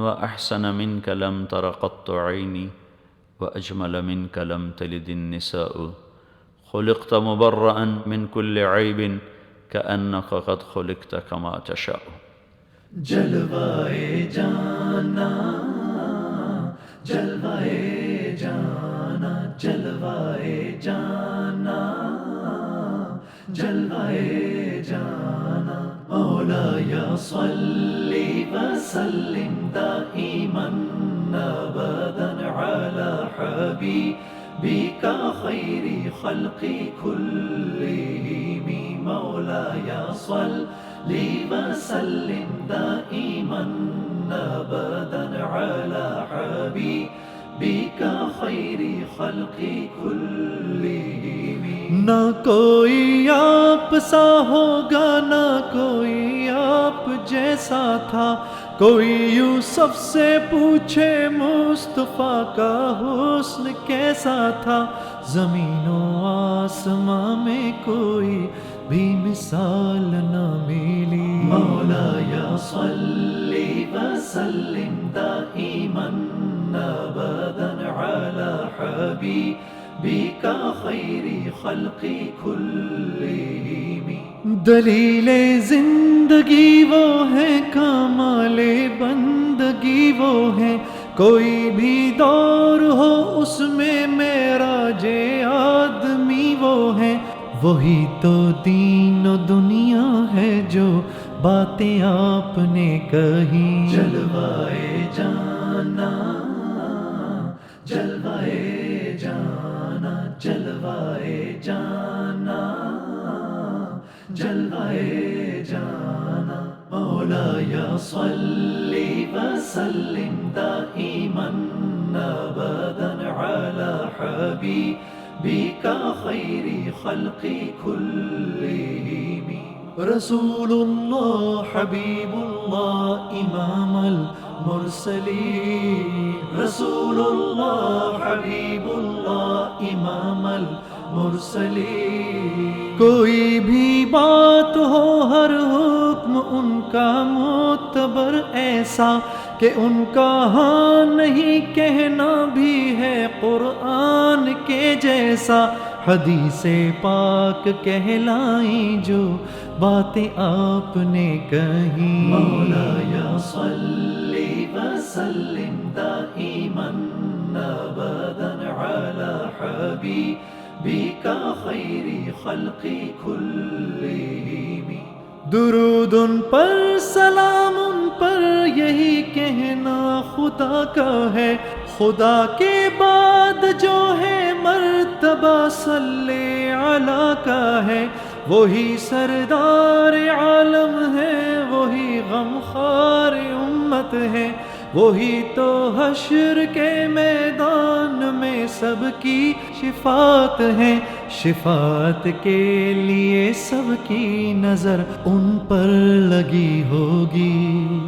وأحسن منك لم تر قط عيني وأجمل منك لم تلد النساء. خلقت مبرأ من كل عيب كأنك قد خلقت كما تشاء. جلوائے جانا جلوائے جانا جلوائے جانا جلوائے جانا. مولا یا صلی وسلم دائما ابدا على حبيبك خير خلق كلهم. مولاي صل وسلم دائما ابدا على حبيبك خير خلق كلهم. نہ کوئی آپ سا ہوگا، نہ کوئی آپ جیسا تھا کوئی یوسف سے پوچھے مصطفیٰ کا حسن کیسا تھا؟ زمین و آسماں میں کوئی بھی مثال نہ ملی۔ مولا یا صلی وسلم دائما ابدا على حبیبک خیر خلق کلہم۔ دلیل زندگی وہ ہے کمال بندگی وہ ہے۔ کوئی بھی دور ہو اس میں میرا جے آدمی وہ ہے۔ وہی تو دین و دنیا ہے جو باتیں آپ نے کہی۔ جلوائے جانا جلوائے جانا جلوائے جانا۔ مولا یا صلی وسلم دائما ابدا على حبیبک خیر خلق كلهم. رسول اللہ حبیب اللہ امام المرسلین رسول اللہ حبیب اللہ امام المرسلین کوئی بھی بات ہو، ہر ہو حکم ان کا معتبر ایسا کہ ان کا ہاں نہیں کہنا بھی ہے قرآن کے جیسا۔ حدیث پاک کہلائیں جو باتیں آپ نے کہی مولا یا صلی وسلم دائما ابدا على حبیبک خیر خلق کلہم درود ان پر سلام ان پر یہی کہنا خدا کا ہے۔ خدا کے بعد جو ہے مرتبہ صلی علی کا ہے۔ وہی سردار عالم ہے، وہی غمخار امت ہے۔ وہی تو حشر کے میدان سب کی شفات ہے۔ شفات کے لیے سب کی نظر ان پر لگی ہوگی۔